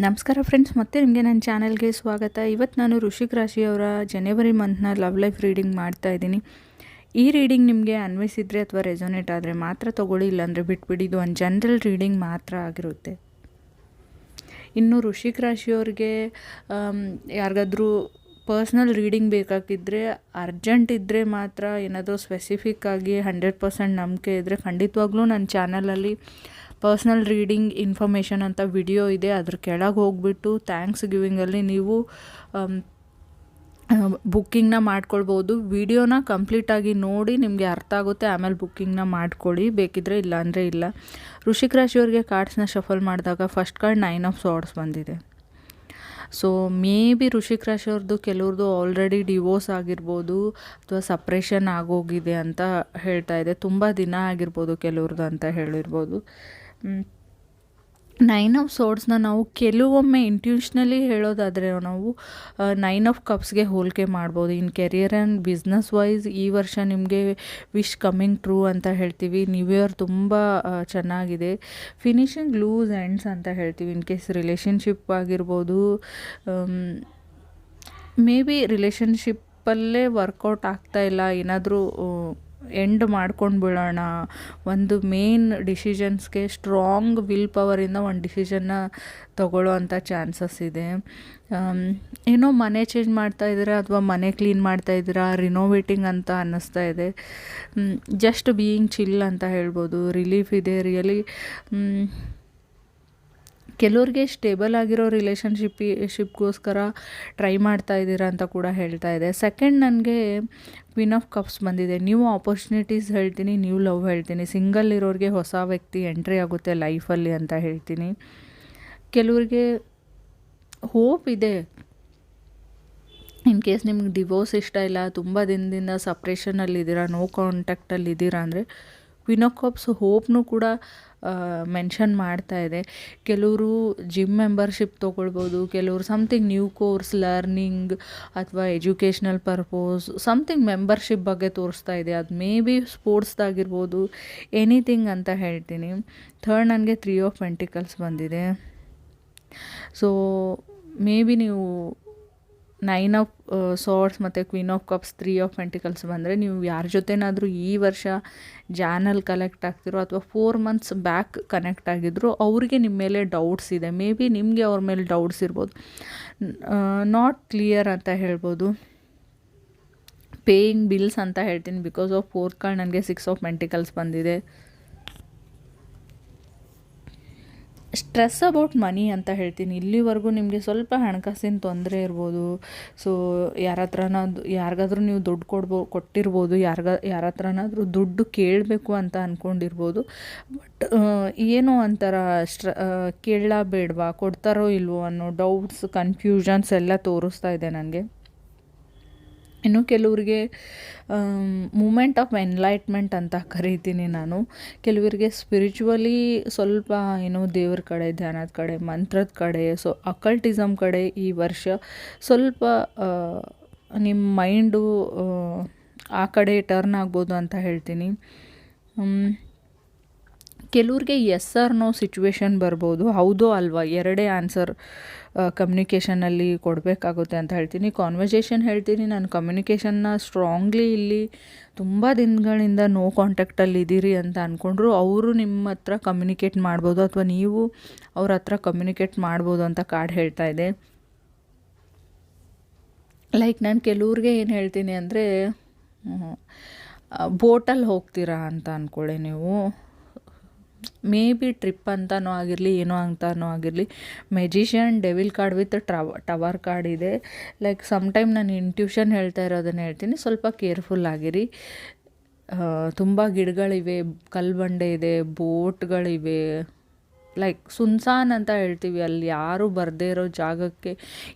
ನಮಸ್ಕಾರ ಫ್ರೆಂಡ್ಸ್ ಮತ್ತೆ ನಿಮಗೆ ನನ್ನ ಚಾನಲ್ಗೆ ಸ್ವಾಗತ. ಇವತ್ತು ನಾನು ಋಷಿಕ್ ರಾಶಿಯವರ ಜನವರಿ ಮಂತ್ನ ಲವ್ ಲೈಫ್ ರೀಡಿಂಗ್ ಮಾಡ್ತಾ ಇದ್ದೀನಿ. ಈ ರೀಡಿಂಗ್ ನಿಮಗೆ ಅನ್ವಯಿಸಿದರೆ ಅಥವಾ ರೆಸೊನೇಟ್ ಆದರೆ ಮಾತ್ರ ತೊಗೊಳ್ಳಿ, ಇಲ್ಲಾಂದರೆ ಬಿಟ್ಬಿಡಿ. ಇದು ಒಂದು ಜನರಲ್ ರೀಡಿಂಗ್ ಮಾತ್ರ ಆಗಿರುತ್ತೆ. ಇನ್ನು ಋಷಿಕ್ ರಾಶಿಯವ್ರಿಗೆ ಯಾರಿಗಾದ್ರೂ ಪರ್ಸ್ನಲ್ ರೀಡಿಂಗ್ ಬೇಕಾಗಿದ್ದರೆ ಅರ್ಜೆಂಟ್ ಇದ್ದರೆ ಮಾತ್ರ ಏನಾದರೂ ಸ್ಪೆಸಿಫಿಕ್ ಆಗಿ ಹಂಡ್ರೆಡ್ ಪರ್ಸೆಂಟ್ ನಂಬಿಕೆ ಇದ್ದರೆ ಖಂಡಿತವಾಗ್ಲೂ ನನ್ನ ಚಾನಲಲ್ಲಿ ಪರ್ಸ್ನಲ್ ರೀಡಿಂಗ್ ಇನ್ಫಾರ್ಮೇಷನ್ ಅಂತ ವಿಡಿಯೋ ಇದೆ, ಅದ್ರ ಕೆಳಗೆ ಹೋಗ್ಬಿಟ್ಟು ಥ್ಯಾಂಕ್ಸ್ ಗಿವಿಂಗಲ್ಲಿ ನೀವು ಬುಕ್ಕಿಂಗ್ನ ಮಾಡ್ಕೊಳ್ಬೋದು. ವಿಡಿಯೋನ ಕಂಪ್ಲೀಟಾಗಿ ನೋಡಿ ನಿಮಗೆ ಅರ್ಥ ಆಗುತ್ತೆ, ಆಮೇಲೆ ಬುಕ್ಕಿಂಗ್ನ ಮಾಡ್ಕೊಳ್ಳಿ, ಬೇಕಿದ್ರೆ ಇಲ್ಲ. ಅಂದರೆ ಇಲ್ಲ ಋಷಿಕ್ ರಾಶಿಯವ್ರಿಗೆ ಕಾರ್ಡ್ಸ್ನ ಶಫಲ್ ಮಾಡಿದಾಗ first card nine of swords ಬಂದಿದೆ. ಸೊ, ಮೇ ಬಿ ಋಷಿಕ್ ರಾಶಿಯವ್ರದ್ದು ಕೆಲವ್ರದ್ದು ಆಲ್ರೆಡಿ ಡಿವೋರ್ಸ್ ಆಗಿರ್ಬೋದು, ಅಥವಾ ಸಪ್ರೇಷನ್ ಆಗೋಗಿದೆ ಅಂತ ಹೇಳ್ತಾ ಇದೆ. ತುಂಬ ದಿನ ಆಗಿರ್ಬೋದು ಕೆಲವ್ರದ್ದು ಅಂತ ಹೇಳಿರ್ಬೋದು. ನೈನ್ ಆಫ್ ಸೋಡ್ಸ್ನ ನಾವು ಕೆಲವೊಮ್ಮೆ ಇಂಟ್ಯೂಷ್ನಲಿ ಹೇಳೋದಾದರೆ ನಾವು ನೈನ್ ಆಫ್ ಕಪ್ಸ್ಗೆ ಹೋಲಿಕೆ ಮಾಡ್ಬೋದು. In career and business wise ಈ ವರ್ಷ ನಿಮಗೆ ವಿಶ್ ಕಮ್ಮಿಂಗ್ ಟ್ರೂ ಅಂತ ಹೇಳ್ತೀವಿ. ನ್ಯೂ ಇಯರ್ ತುಂಬ ಚೆನ್ನಾಗಿದೆ. ಫಿನಿಷಿಂಗ್ ಲೂಸ್ ಎಂಡ್ಸ್ ಅಂತ ಹೇಳ್ತೀವಿ. ಇನ್ ಕೇಸ್ ರಿಲೇಷನ್ಶಿಪ್ ಆಗಿರ್ಬೋದು ಮೇ ಬಿ ರಿಲೇಷನ್ಶಿಪ್ಪಲ್ಲೇ ವರ್ಕೌಟ್ ಆಗ್ತಾ ಇಲ್ಲ. ಏನಾದರೂ ಎಂಡ್ ಮಾಡ್ಕೊಂಡು ಬಿಡೋಣ ಒಂದು ಮೇನ್ ಡಿಸಿಷನ್ಸ್ಗೆ ಸ್ಟ್ರಾಂಗ್ ವಿಲ್ ಪವರಿಂದ ಒಂದು ಡಿಸಿಷನ್ನ ತಗೊಳ್ಳೋ ಅಂಥ ಚಾನ್ಸಸ್ ಇದೆ. ಏನೋ ಮನೆ ಚೇಂಜ್ ಮಾಡ್ತಾ ಇದ್ದೀರಾ ಅಥವಾ ಮನೆ ಕ್ಲೀನ್ ಮಾಡ್ತಾ ಇದ್ದೀರಾ ರಿನೋವೇಟಿಂಗ್ ಅಂತ ಅನ್ನಿಸ್ತಾ ಇದೆ. ಜಸ್ಟ್ ಬೀಯಿಂಗ್ ಚಿಲ್ ಅಂತ ಹೇಳ್ಬೋದು. ರಿಲೀಫ್ ಇದೆ ರಿಯಲಿ ಕೆಲವ್ರಿಗೆ ಸ್ಟೇಬಲ್ ಆಗಿರೋ ರಿಲೇಷನ್ಶಿಪ್ಪಿ ಶಿಪ್ಗೋಸ್ಕರ ಟ್ರೈ ಮಾಡ್ತಾ ಇದ್ದೀರಾ ಅಂತ ಕೂಡ ಹೇಳ್ತಾ ಇದೆ. ಸೆಕೆಂಡ್ ನನಗೆ ಕ್ವೀನ್ ಆಫ್ ಕಪ್ಸ್ ಬಂದಿದೆ. ನೀವು ಆಪರ್ಚುನಿಟೀಸ್ ಹೇಳ್ತೀನಿ, ನೀವು ಲವ್ ಹೇಳ್ತೀನಿ. ಸಿಂಗಲ್ ಇರೋರಿಗೆ ಹೊಸ ವ್ಯಕ್ತಿ ಎಂಟ್ರಿ ಆಗುತ್ತೆ ಲೈಫಲ್ಲಿ ಅಂತ ಹೇಳ್ತೀನಿ. ಕೆಲವ್ರಿಗೆ ಹೋಪ್ ಇದೆ. ಇನ್ ಕೇಸ್ ನಿಮ್ಗೆ ಡಿವೋರ್ಸ್ ಇಷ್ಟ ಇಲ್ಲ, ತುಂಬ ದಿನದಿಂದ ಸಪ್ರೇಷನಲ್ಲಿದ್ದೀರಾ ನೋ ಕಾಂಟ್ಯಾಕ್ಟಲ್ಲಿ ಇದ್ದೀರಾ ಅಂದರೆ ಕ್ವೀನ್ ಆಫ್ ಕಪ್ಸ್ ಹೋಪ್ನು ಕೂಡ ಮೆನ್ಷನ್ ಮಾಡ್ತಾ ಇದೆ. ಕೆಲವರು ಜಿಮ್ ಮೆಂಬರ್ಶಿಪ್ ತೊಗೊಳ್ಬೋದು, ಕೆಲವರು ಸಮಥಿಂಗ್ ನ್ಯೂ ಕೋರ್ಸ್ ಲರ್ನಿಂಗ್ ಅಥವಾ ಎಜುಕೇಷ್ನಲ್ ಪರ್ಪೋಸ್ ಸಮಥಿಂಗ್ ಮೆಂಬರ್ಶಿಪ್ ಬಗ್ಗೆ ತೋರಿಸ್ತಾ ಇದೆ. ಅದು ಮೇ ಬಿ ಸ್ಪೋರ್ಟ್ಸ್ದಾಗಿರ್ಬೋದು ಎನಿಥಿಂಗ್ ಅಂತ ಹೇಳ್ತೀನಿ. ಥರ್ಡ್ ನನಗೆ ತ್ರೀ ಆಫ್ ಪೆಂಟಿಕಲ್ಸ್ ಬಂದಿದೆ. ಸೊ ಮೇ ಬಿ ನೀವು ನೈನ್ ಆಫ್ ಸಾರ್ಟ್ಸ್ ಮತ್ತು queen of cups three of pentacles ಬಂದರೆ ನೀವು ಯಾರ ಜೊತೆನಾದರೂ ಈ ವರ್ಷ ಜಾನಲ್ ಕಲೆಕ್ಟ್ ಆಗ್ತಿರೋ ಅಥವಾ ಫೋರ್ ಮಂತ್ಸ್ ಬ್ಯಾಕ್ ಕನೆಕ್ಟ್ ಆಗಿದ್ರು, ಅವರಿಗೆ ನಿಮ್ಮ ಮೇಲೆ ಡೌಟ್ಸ್ ಇದೆ. ಮೇ ಬಿ ನಿಮಗೆ ಅವ್ರ ಮೇಲೆ ಡೌಟ್ಸ್ ಇರ್ಬೋದು. ನಾಟ್ ಕ್ಲಿಯರ್ ಅಂತ ಹೇಳ್ಬೋದು. ಪೇಯಿಂಗ್ ಬಿಲ್ಸ್ ಅಂತ ಹೇಳ್ತೀನಿ ಬಿಕಾಸ್ ಆಫ್ ಫೋರ್ತ್ ಕಾರ್ಡ್ ನನಗೆ ಸಿಕ್ಸ್ ಆಫ್ ಮೆಂಟಿಕಲ್ಸ್ ಬಂದಿದೆ. ಸ್ಟ್ರೆಸ್ ಅಬೌಟ್ ಮನಿ ಅಂತ ಹೇಳ್ತೀನಿ. ಇಲ್ಲಿವರೆಗೂ ನಿಮಗೆ ಸ್ವಲ್ಪ ಹಣಕಾಸಿನ ತೊಂದರೆ ಇರ್ಬೋದು. ಸೊ ಯಾರ ಹತ್ರನಾದ್ರು ಯಾರಿಗಾದ್ರೂ ನೀವು ದುಡ್ಡು ಕೊಡ್ಬೋ, ಕೊಟ್ಟಿರ್ಬೋದು. ಯಾರಿಗ ಯಾರ ಹತ್ರನಾದರೂ ದುಡ್ಡು ಕೇಳಬೇಕು ಅಂತ ಅಂದ್ಕೊಂಡಿರ್ಬೋದು ಬಟ್ ಏನೋ ಒಂಥರ ಸ್ಟ್ರ ಕೇಳಲ್ಲ ಬೇಡವಾ ಕೊಡ್ತಾರೋ ಇಲ್ವೋ ಅನ್ನೋ ಡೌಟ್ಸ್ ಕನ್ಫ್ಯೂಷನ್ಸ್ ಎಲ್ಲ ತೋರಿಸ್ತಾ ಇದೆ ನನಗೆ. ಇನ್ನು ಕೆಲವರಿಗೆ ಮೂಮೆಂಟ್ ಆಫ್ ಎನ್ಲೈಟ್ಮೆಂಟ್ ಅಂತ ಕರಿತೀನಿ ನಾನು. ಕೆಲವರಿಗೆ ಸ್ಪಿರಿಚುವಲಿ ಸ್ವಲ್ಪ ಏನೋ ದೇವ್ರ ಕಡೆ, ಧ್ಯಾನದ ಕಡೆ, ಮಂತ್ರದ ಕಡೆ ಸೊ ಅಕಲ್ಟಿಸಮ್ ಕಡೆ ಈ ವರ್ಷ ಸ್ವಲ್ಪ ನಿಮ್ಮ ಮೈಂಡು ಆ ಕಡೆ ಟರ್ನ್ ಆಗ್ಬೋದು ಅಂತ ಹೇಳ್ತೀನಿ. ಕೆಲವ್ರಿಗೆ ಎಸ್ ಆರ್ ನೋ ಸಿಚುವೇಶನ್ ಬರ್ಬೋದು. ಹೌದೋ ಅಲ್ವಾ? ಎರಡೇ ಆನ್ಸರ್ ಕಮ್ಯುನಿಕೇಷನಲ್ಲಿ ಕೊಡಬೇಕಾಗುತ್ತೆ ಅಂತ ಹೇಳ್ತೀನಿ. ಕಾನ್ವರ್ಸೇಷನ್ ಹೇಳ್ತೀನಿ. ನಾನು ಕಮ್ಯುನಿಕೇಷನ್ನ ಸ್ಟ್ರಾಂಗ್ಲಿ ಇಲ್ಲಿ ತುಂಬ ದಿನಗಳಿಂದ ನೋ ಕಾಂಟ್ಯಾಕ್ಟಲ್ಲಿ ಇದ್ದೀರಿ ಅಂತ ಅಂದ್ಕೊಂಡ್ರು ಅವರು ನಿಮ್ಮ ಹತ್ರ ಕಮ್ಯುನಿಕೇಟ್ ಮಾಡ್ಬೋದು ಅಥವಾ ನೀವು ಅವ್ರ ಹತ್ರ ಕಮ್ಯುನಿಕೇಟ್ ಮಾಡ್ಬೋದು ಅಂತ ಕಾರ್ಡ್ ಹೇಳ್ತಾ ಇದೆ. ಲೈಕ್ ನಾನು ಕೆಲವ್ರಿಗೆ ಏನು ಹೇಳ್ತೀನಿ ಅಂದರೆ ಬೋಟಲ್ಲಿ ಹೋಗ್ತೀರಾ ಅಂತ ಅಂದ್ಕೊಳ್ಳಿ ನೀವು. ಮೇ ಬಿ ಟ್ರಿಪ್ ಅಂತಲೂ ಆಗಿರಲಿ, ಏನೋ ಅಂತಲೂ ಆಗಿರಲಿ ಮೆಜಿಷಿಯನ್ ಡೆವಿಲ್ ಕಾರ್ಡ್ ವಿತ್ ಟ್ರವ ಟವರ್ ಕಾರ್ಡ್ ಇದೆ. ಲೈಕ್ ಸಮ್ ಟೈಮ್ ನಾನು ಇಂಟ್ಯೂಷನ್ ಹೇಳ್ತಾ ಇರೋದನ್ನು ಹೇಳ್ತೀನಿ. ಸ್ವಲ್ಪ ಕೇರ್ಫುಲ್ ಆಗಿರಿ. ತುಂಬ ಗಿಡಗಳಿವೆ, ಕಲ್ಬಂಡೆ ಇದೆ ಬೋಟ್ಗಳಿವೆ ಲೈಕ್ ಸುನ್ಸಾನ್ ಅಂತ ಹೇಳ್ತೀವಿ. ಅಲ್ಲಿ ಯಾರೂ ಬರದೇ ಇರೋ ಜಾಗಕ್ಕೆ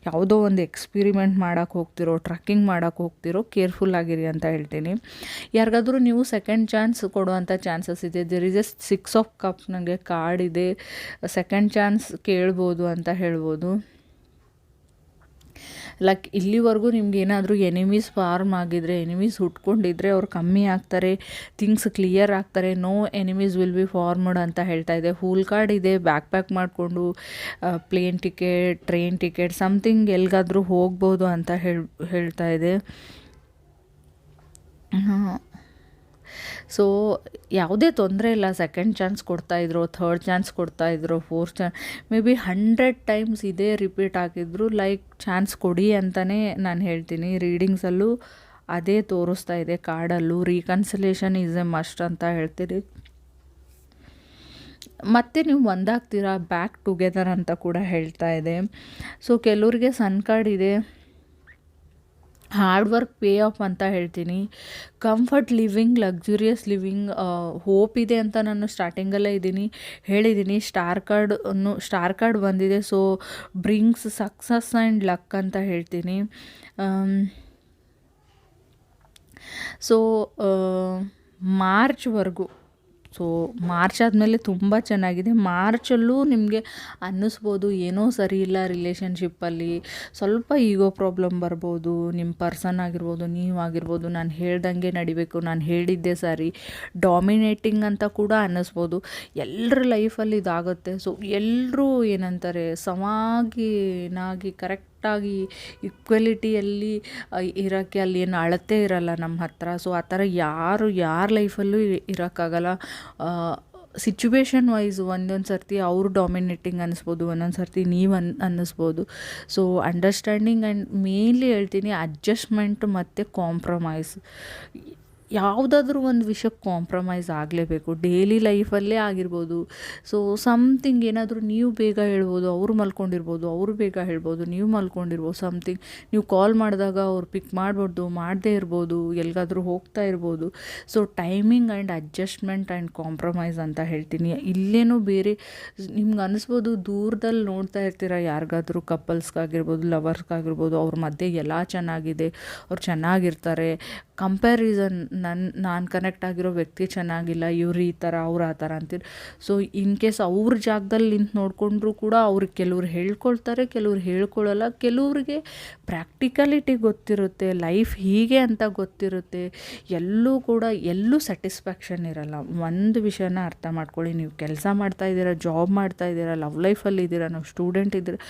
ಯಾವುದೋ ಒಂದು ಎಕ್ಸ್ಪಿರಿಮೆಂಟ್ ಮಾಡೋಕ್ಕೆ ಹೋಗ್ತಿರೋ ಟ್ರಕ್ಕಿಂಗ್ ಮಾಡೋಕ್ಕೆ ಹೋಗ್ತಿರೋ ಕೇರ್ಫುಲ್ ಆಗಿರಿ ಅಂತ ಹೇಳ್ತೀನಿ. ಯಾರಿಗಾದರೂ ನೀವು ಸೆಕೆಂಡ್ ಚಾನ್ಸ್ ಕೊಡುವಂಥ ಚಾನ್ಸಸ್ ಇದೆ. There is a six of cup ನನಗೆ ಕಾರ್ಡ್ ಇದೆ. ಸೆಕೆಂಡ್ ಚಾನ್ಸ್ ಕೇಳ್ಬೋದು ಅಂತ ಹೇಳ್ಬೋದು. ಲೈಕ್ ಇಲ್ಲಿವರೆಗೂ ನಿಮ್ಗೆ ಏನಾದರೂ ಎನಿಮೀಸ್ ಫಾರ್ಮ್ ಆಗಿದ್ರೆ ಎನಿಮೀಸ್ ಹುಟ್ಕೊಂಡಿದ್ರೆ ಅವ್ರು ಕಮ್ಮಿ ಆಗ್ತಾರೆ ಥಿಂಗ್ಸ್ ಕ್ಲಿಯರ್ ಆಗ್ತಾರೆ no enemies will be formed ಅಂತ ಹೇಳ್ತಾ ಇದೆ. ಫೂಲ್ ಕಾರ್ಡ್ ಇದೆ ಬ್ಯಾಕ್ ಪ್ಯಾಕ್ ಮಾಡಿಕೊಂಡು plane ticket train ticket something ಎಲ್ಲಿಗಾದರೂ ಹೋಗ್ಬೋದು ಅಂತ ಹೇಳ್, ಹೇಳ್ತಾ ಇದೆ. ಸೊ ಯಾವುದೇ ತೊಂದರೆ ಇಲ್ಲ. ಸೆಕೆಂಡ್ ಚಾನ್ಸ್ ಕೊಡ್ತಾಯಿದ್ರು third chance ಕೊಡ್ತಾಯಿದ್ರು fourth chance maybe hundred times ಇದೇ ರಿಪೀಟ್ ಹಾಕಿದ್ರು ಲೈಕ್ ಚಾನ್ಸ್ ಕೊಡಿ ಅಂತಲೇ ನಾನು ಹೇಳ್ತೀನಿ. ರೀಡಿಂಗ್ಸಲ್ಲೂ ಅದೇ ತೋರಿಸ್ತಾ ಇದೆ. ಕಾರ್ಡಲ್ಲೂ ರೀಕನ್ಸಲೇಷನ್ ಈಸ್ ಎ ಮಸ್ಟ್ ಅಂತ ಹೇಳ್ತೀರಿ ಮತ್ತೆ ನೀವು ಒಂದಾಗ್ತೀರಾ? ಬ್ಯಾಕ್ ಟುಗೆದರ್ ಅಂತ ಕೂಡ ಹೇಳ್ತಾ ಇದೆ. ಸೊ ಕೆಲವ್ರಿಗೆ ಸನ್ ಕಾರ್ಡ್ ಇದೆ. ಹಾರ್ಡ್ ವರ್ಕ್ ಪೇ ಆಫ್ ಅಂತ ಹೇಳ್ತೀನಿ. Comfort living luxurious living hope ಇದೆ ಅಂತ ನಾನು ಸ್ಟಾರ್ಟಿಂಗಲ್ಲೇ ಇದ್ದೀನಿ. ಹೇಳಿದ್ದೀನಿ ಸ್ಟಾರ್ ಕಾರ್ಡನ್ನು ಸ್ಟಾರ್ ಕಾರ್ಡ್ ಬಂದಿದೆ. So brings success and luck ಅಂತ ಹೇಳ್ತೀನಿ. ಸೊ ಮಾರ್ಚ್ವರೆಗೂ ಸೊ ಮಾರ್ಚ್ ಆದಮೇಲೆ ತುಂಬ ಚೆನ್ನಾಗಿದೆ. ಮಾರ್ಚಲ್ಲೂ ನಿಮಗೆ ಅನ್ನಿಸ್ಬೋದು, ಏನೋ ಸರಿ ಇಲ್ಲ ರಿಲೇಷನ್ಶಿಪ್ಪಲ್ಲಿ ಸ್ವಲ್ಪ ಈಗೋ ಪ್ರಾಬ್ಲಮ್ ಬರ್ಬೋದು ನಿಮ್ಮ ಪರ್ಸನ್ ಆಗಿರ್ಬೋದು, ನೀವು ಆಗಿರ್ಬೋದು, ನಾನು ಹೇಳ್ದಂಗೆ ನಡಿಬೇಕು, ನಾನು ಹೇಳಿದ್ದೆ ಸರಿ ಡಾಮಿನೇಟಿಂಗ್ ಅಂತ ಕೂಡ ಅನ್ನಿಸ್ಬೋದು. ಎಲ್ಲರ ಲೈಫಲ್ಲಿ ಇದಾಗುತ್ತೆ. ಸೊ ಎಲ್ಲರೂ ಏನಂತಾರೆ ಸಮಾಗಿ ನಾಗಿ ಕರೆಕ್ಟ್ ಕರೆಕ್ಟಾಗಿ ಇಕ್ವಲಿಟಿಯಲ್ಲಿ ಇರೋಕ್ಕೆ ಅಲ್ಲಿ ಏನು ಅಳತೆ ಇರಲ್ಲ ನಮ್ಮ ಹತ್ರ. ಸೊ ಆ ಥರ ಯಾರು, ಯಾರ ಲೈಫಲ್ಲೂ ಇರೋಕ್ಕಾಗಲ್ಲ. ಸಿಚುವೇಶನ್ ವೈಸ್ ಒಂದೊಂದು ಸರ್ತಿ ಅವರು ಡಾಮಿನೇಟಿಂಗ್ ಅನ್ನಿಸ್ಬೋದು, ಒಂದೊಂದು ಸರ್ತಿ ನೀವು ಅನ್, ಅನ್ನಿಸ್ಬೋದು. ಸೊ ಅಂಡರ್ಸ್ಟ್ಯಾಂಡಿಂಗ್ ಆ್ಯಂಡ್ ಮೇನ್ಲಿ ಹೇಳ್ತೀನಿ ಅಡ್ಜಸ್ಟ್ಮೆಂಟ್ ಮತ್ತು ಕಾಂಪ್ರಮೈಸ್ ಯಾವುದಾದ್ರೂ ಒಂದು ವಿಷಯಕ್ಕೆ ಕಾಂಪ್ರಮೈಸ್ ಆಗಲೇಬೇಕು. ಡೈಲಿ ಲೈಫಲ್ಲೇ ಆಗಿರ್ಬೋದು. ಸೊ ಸಮ್ಥಿಂಗ್ ಏನಾದರೂ ನೀವು ಬೇಗ ಹೇಳ್ಬೋದು, ಅವರು ಮಲ್ಕೊಂಡಿರ್ಬೋದು, ಅವರು ಬೇಗ ಹೇಳ್ಬೋದು, ನೀವು ಮಲ್ಕೊಂಡಿರ್ಬೋದು ಸಮ್ಥಿಂಗ್ ನೀವು ಕಾಲ್ ಮಾಡಿದಾಗ ಅವ್ರು ಪಿಕ್ ಮಾಡ್ಬಾರ್ದು, ಮಾಡದೇ ಇರ್ಬೋದು ಎಲ್ಲಿಗಾದರೂ ಹೋಗ್ತಾ ಇರ್ಬೋದು. So timing and adjustment and compromise ಅಂತ ಹೇಳ್ತೀನಿ. ಇಲ್ಲೇನೋ ಬೇರೆ, ನಿಮ್ಗೆ ಅನಿಸ್ಬೋದು ದೂರದಲ್ಲಿ ನೋಡ್ತಾ ಇರ್ತೀರ ಯಾರಿಗಾದ್ರೂ ಕಪಲ್ಸ್ಗಾಗಿರ್ಬೋದು ಲವರ್ಸ್ಗಾಗಿರ್ಬೋದು ಅವ್ರ ಮಧ್ಯೆ ಎಲ್ಲ ಚೆನ್ನಾಗಿದೆ, ಅವ್ರು ಚೆನ್ನಾಗಿರ್ತಾರೆ ಕಂಪ್ಯಾರಿಸನ್ ನನ್ನ ನಾನು ಕನೆಕ್ಟ್ ಆಗಿರೋ ವ್ಯಕ್ತಿ ಚೆನ್ನಾಗಿಲ್ಲ, ಇವ್ರು ಈ ಥರ ಅವ್ರು ಆ ಥರ ಅಂತೀರಿ. ಸೊ ಇನ್ ಕೇಸ್ ಅವ್ರ ಜಾಗದಲ್ಲಿ ನಿಂತು ನೋಡಿಕೊಂಡ್ರೂ ಕೂಡ ಅವ್ರಿಗೆ ಕೆಲವ್ರು ಹೇಳ್ಕೊಳ್ತಾರೆ, ಕೆಲವ್ರು ಹೇಳ್ಕೊಳ್ಳಲ್ಲ ಕೆಲವ್ರಿಗೆ ಪ್ರಾಕ್ಟಿಕಲಿಟಿ ಗೊತ್ತಿರುತ್ತೆ ಲೈಫ್ ಹೀಗೆ ಅಂತ ಗೊತ್ತಿರುತ್ತೆ, ಎಲ್ಲೂ ಕೂಡ ಎಲ್ಲೂ ಸ್ಯಾಟಿಸ್ಫ್ಯಾಕ್ಷನ್ ಇರಲ್ಲ. ಒಂದು ವಿಷಯನ ಅರ್ಥ ಮಾಡ್ಕೊಳ್ಳಿ. ನೀವು ಕೆಲಸ ಮಾಡ್ತಾ ಇದ್ದೀರಾ ಜಾಬ್ ಮಾಡ್ತಾ ಇದ್ದೀರಾ ಲವ್ ಲೈಫಲ್ಲಿ ಇದ್ದೀರಾ, ನಾವು ಸ್ಟೂಡೆಂಟ್ ಇದ್ದೀರಾ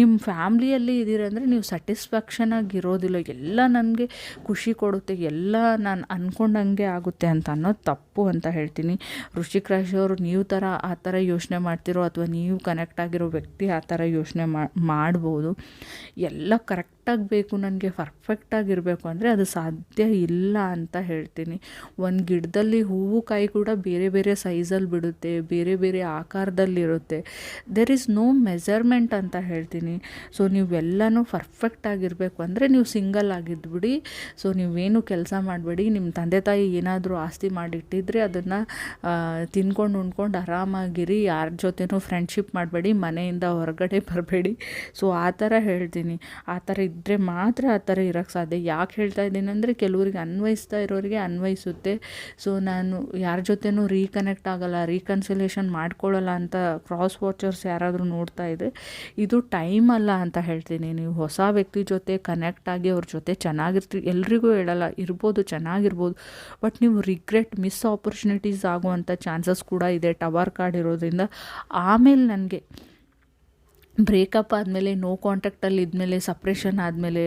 ನಿಮ್ಮ ಫ್ಯಾಮ್ಲಿಯಲ್ಲಿ ಇದ್ದೀರಾ ಅಂದರೆ ನೀವು ಸ್ಯಾಟಿಸ್ಫ್ಯಾಕ್ಷನ್ ಆಗಿರೋದಿಲ್ಲ. ಎಲ್ಲ ನನಗೆ ಖುಷಿ ಕೊಡುತ್ತೆ ಎಲ್ಲ ನಾನು ಅಂದ್ಕೊಂಡಂಗೆ ಆಗುತ್ತೆ ಅಂತ ಅನ್ನೋದು ತಪ್ಪು ಅಂತ ಹೇಳ್ತೀನಿ. ಋಷಿಕ್ ರಾಶಿ ಅವರು ನೀವು ಥರ ಆ ಥರ ಯೋಚನೆ ಮಾಡ್ತಿರೋ ಅಥವಾ ನೀವು ಕನೆಕ್ಟ್ ಆಗಿರೋ ವ್ಯಕ್ತಿ ಆ ಥರ ಯೋಚನೆ ಮಾಡ್ಬೋದು. ಎಲ್ಲ ಕರೆಕ್ಟ್ ಕರೆಕ್ಟಾಗಿ ಬೇಕು, ನನಗೆ ಪರ್ಫೆಕ್ಟಾಗಿರಬೇಕು ಅಂದರೆ ಅದು ಸಾಧ್ಯ ಇಲ್ಲ ಅಂತ ಹೇಳ್ತೀನಿ. ಒಂದು ಗಿಡದಲ್ಲಿ ಹೂವು ಕಾಯಿ ಕೂಡ ಬೇರೆ ಬೇರೆ ಸೈಜಲ್ಲಿ ಬಿಡುತ್ತೆ, ಬೇರೆ ಬೇರೆ ಆಕಾರದಲ್ಲಿರುತ್ತೆ ದೆರ್ ಈಸ್ ನೋ ಮೆಜರ್ಮೆಂಟ್ ಅಂತ ಹೇಳ್ತೀನಿ. ಸೊ ನೀವೆಲ್ಲನೂ ಪರ್ಫೆಕ್ಟಾಗಿರಬೇಕು ಅಂದರೆ ನೀವು ಸಿಂಗಲ್ ಆಗಿದ್ಬಿಡಿ. ಸೊ ನೀವೇನು ಕೆಲಸ ಮಾಡಬೇಡಿ. ನಿಮ್ಮ ತಂದೆ ತಾಯಿ ಏನಾದರೂ ಆಸ್ತಿ ಮಾಡಿಟ್ಟಿದ್ರೆ ಅದನ್ನು ತಿನ್ಕೊಂಡು ಉಣ್ಕೊಂಡು ಆರಾಮಾಗಿರಿ. ಯಾರ ಜೊತೆನೂ ಫ್ರೆಂಡ್ಶಿಪ್ ಮಾಡಬೇಡಿ. ಮನೆಯಿಂದ ಹೊರಗಡೆ ಬರಬೇಡಿ. ಸೊ ಆ ಥರ ಹೇಳ್ತೀನಿ. ಆ ಥರ ಇದ್ದರೆ ಮಾತ್ರ ಆ ಥರ ಇರೋಕ್ಕೆ ಸಾಧ್ಯ. ಯಾಕೆ ಹೇಳ್ತಾ ಇದ್ದೀನಿ ಅಂದರೆ ಕೆಲವ್ರಿಗೆ ಅನ್ವಯಿಸ್ತಾ ಇರೋರಿಗೆ ಅನ್ವಯಿಸುತ್ತೆ. ಸೊ ನಾನು ಯಾರ ಜೊತೆನೂ ರೀಕನೆಕ್ಟ್ ಆಗಲ್ಲ ರೀಕನ್ಸಿಲೇಷನ್ ಮಾಡ್ಕೊಳ್ಳಲ್ಲ ಅಂತ ಕ್ರಾಸ್ ವಾಚರ್ಸ್ ಯಾರಾದರೂ ನೋಡ್ತಾ ಇದೆ ಇದು ಟೈಮ್ ಅಲ್ಲ ಅಂತ ಹೇಳ್ತೀನಿ. ನೀವು ಹೊಸ ವ್ಯಕ್ತಿ ಜೊತೆ ಕನೆಕ್ಟ್ ಆಗಿ ಅವ್ರ ಜೊತೆ ಚೆನ್ನಾಗಿರ್ತೀವಿ ಎಲ್ರಿಗೂ ಹೇಳಲ್ಲ, ಇರ್ಬೋದು, ಚೆನ್ನಾಗಿರ್ಬೋದು ಬಟ್ ನೀವು ರಿಗ್ರೆಟ್ ಮಿಸ್ ಆಪರ್ಚುನಿಟೀಸ್ ಆಗುವಂಥ ಚಾನ್ಸಸ್ ಕೂಡ ಇದೆ. ಟವರ್ ಕಾರ್ಡ್ ಇರೋದ್ರಿಂದ. ಆಮೇಲೆ ನನಗೆ ಬ್ರೇಕಪ್ ಆದಮೇಲೆ, ನೋ ಕಾಂಟ್ಯಾಕ್ಟಲ್ಲಿ ಇದ್ಮೇಲೆ, ಸಪ್ರೇಷನ್ ಆದಮೇಲೆ,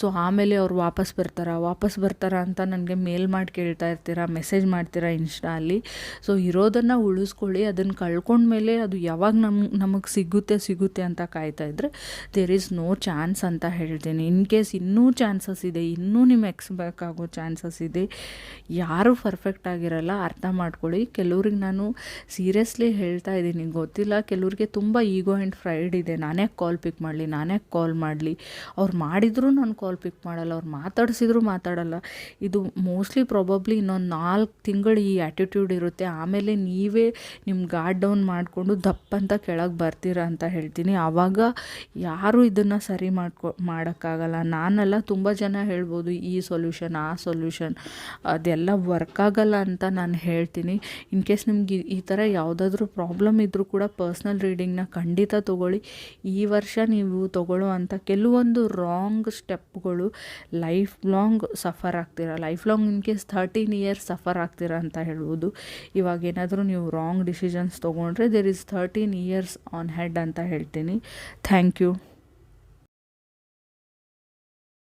ಸೊ ಆಮೇಲೆ ಅವ್ರು ವಾಪಸ್ ಬರ್ತಾರಾ? ವಾಪಸ್ ಬರ್ತಾರಾ ಅಂತ ನನಗೆ ಮೇಲ್ ಮಾಡಿ ಕೇಳ್ತಾ ಇರ್ತೀರಾ? ಮೆಸೇಜ್ ಮಾಡ್ತೀರಾ ಇನ್ಸ್ಟಾಲ್ಲಿ ಸೊ ಇರೋದನ್ನು ಉಳಿಸ್ಕೊಳ್ಳಿ, ಅದನ್ನು ಕಳ್ಕೊಂಡ್ಮೇಲೆ ಅದು ಯಾವಾಗ ನಮ್ಗೆ ನಮಗೆ ಸಿಗುತ್ತೆ ಸಿಗುತ್ತೆ ಅಂತ ಕಾಯ್ತಾ ಇದ್ದರೆ ದೇರ್ ಈಸ್ ನೋ ಚಾನ್ಸ್ ಅಂತ ಹೇಳ್ತೀನಿ. ಇನ್ ಕೇಸ್ ಇನ್ನೂ ಚಾನ್ಸಸ್ ಇದೆ, ಇನ್ನೂ ನಿಮ್ಮ ಎಕ್ಸ್ ಆಗೋ ಚಾನ್ಸಸ್ ಇದೆ, ಯಾರೂ ಪರ್ಫೆಕ್ಟ್ ಆಗಿರಲ್ಲ, ಅರ್ಥ ಮಾಡ್ಕೊಳ್ಳಿ. ಕೆಲವ್ರಿಗೆ ನಾನು ಸೀರಿಯಸ್ಲಿ ಹೇಳ್ತಾ ಇದ್ದೀನಿ, ಗೊತ್ತಿಲ್ಲ. ಕೆಲವ್ರಿಗೆ ತುಂಬ ಈಗೋ ಆ್ಯಂಡ್ ಫ್ರೈಡ್ ಇದೆ. ನಾನೇ ಕಾಲ್ ಪಿಕ್ ಮಾಡಲಿ, ನಾನೇ ಕಾಲ್ ಮಾಡಲಿ. ಅವ್ರು ಮಾಡಿದರೂ ನಾನು ಕಾಲ್ ಪಿಕ್ ಮಾಡಲ್ಲ, ಅವ್ರು ಮಾತಾಡಿಸಿದ್ರು ಮಾತಾಡಲ್ಲ. ಇದು ಮೋಸ್ಟ್ಲಿ ಪ್ರಾಬಬ್ಲಿ ಇನ್ನೊಂದು ನಾಲ್ಕು ತಿಂಗಳು ಈ ಆ್ಯಟಿಟ್ಯೂಡ್ ಇರುತ್ತೆ. ಆಮೇಲೆ ನೀವೇ ನಿಮ್ಮ ಗಾರ್ಡ್ ಡೌನ್ ಮಾಡಿಕೊಂಡು ದಪ್ಪಂತ ಕೆಳಗೆ ಬರ್ತೀರ ಅಂತ ಹೇಳ್ತೀನಿ. ಆವಾಗ ಯಾರೂ ಇದನ್ನು ಸರಿ ಮಾಡ್ಕೊ, ಮಾಡೋಕ್ಕಾಗಲ್ಲ. ನಾನೆಲ್ಲ ತುಂಬ ಜನ ಹೇಳ್ಬೋದು, ಈ ಸೊಲ್ಯೂಷನ್ ಆ ಸೊಲ್ಯೂಷನ್ ಅದೆಲ್ಲ ವರ್ಕ್ ಆಗಲ್ಲ ಅಂತ ನಾನು ಹೇಳ್ತೀನಿ. ಇನ್ ಕೇಸ್ ನಿಮ್ಗೆ ಈ ಥರ ಯಾವುದಾದ್ರೂ ಪ್ರಾಬ್ಲಮ್ ಇದ್ದರೂ ಕೂಡ ಪರ್ಸ್ನಲ್ ರೀಡಿಂಗ್ನ ಖಂಡಿತ ತೊಗೊಳ್ಳಿ. ಈ ವರ್ಷ ನೀವು ತಗೊಳ್ಳೋ ಕೆಲವೊಂದು ರಾಂಗ್ ಸ್ಟೆಪ್ಗಳು life long suffer ಆಗ್ತೀರ? Life long in case thirteen years suffer ಆಗ್ತೀರ ಅಂತ ಹೇಳ್ಬೋದು. ಇವಾಗ ಏನಾದರೂ ನೀವು ರಾಂಗ್ ಡಿಸಿಷನ್ಸ್ ತೊಗೊಂಡ್ರೆ there is thirteen years on head ಅಂತ ಹೇಳ್ತೀನಿ. Thank you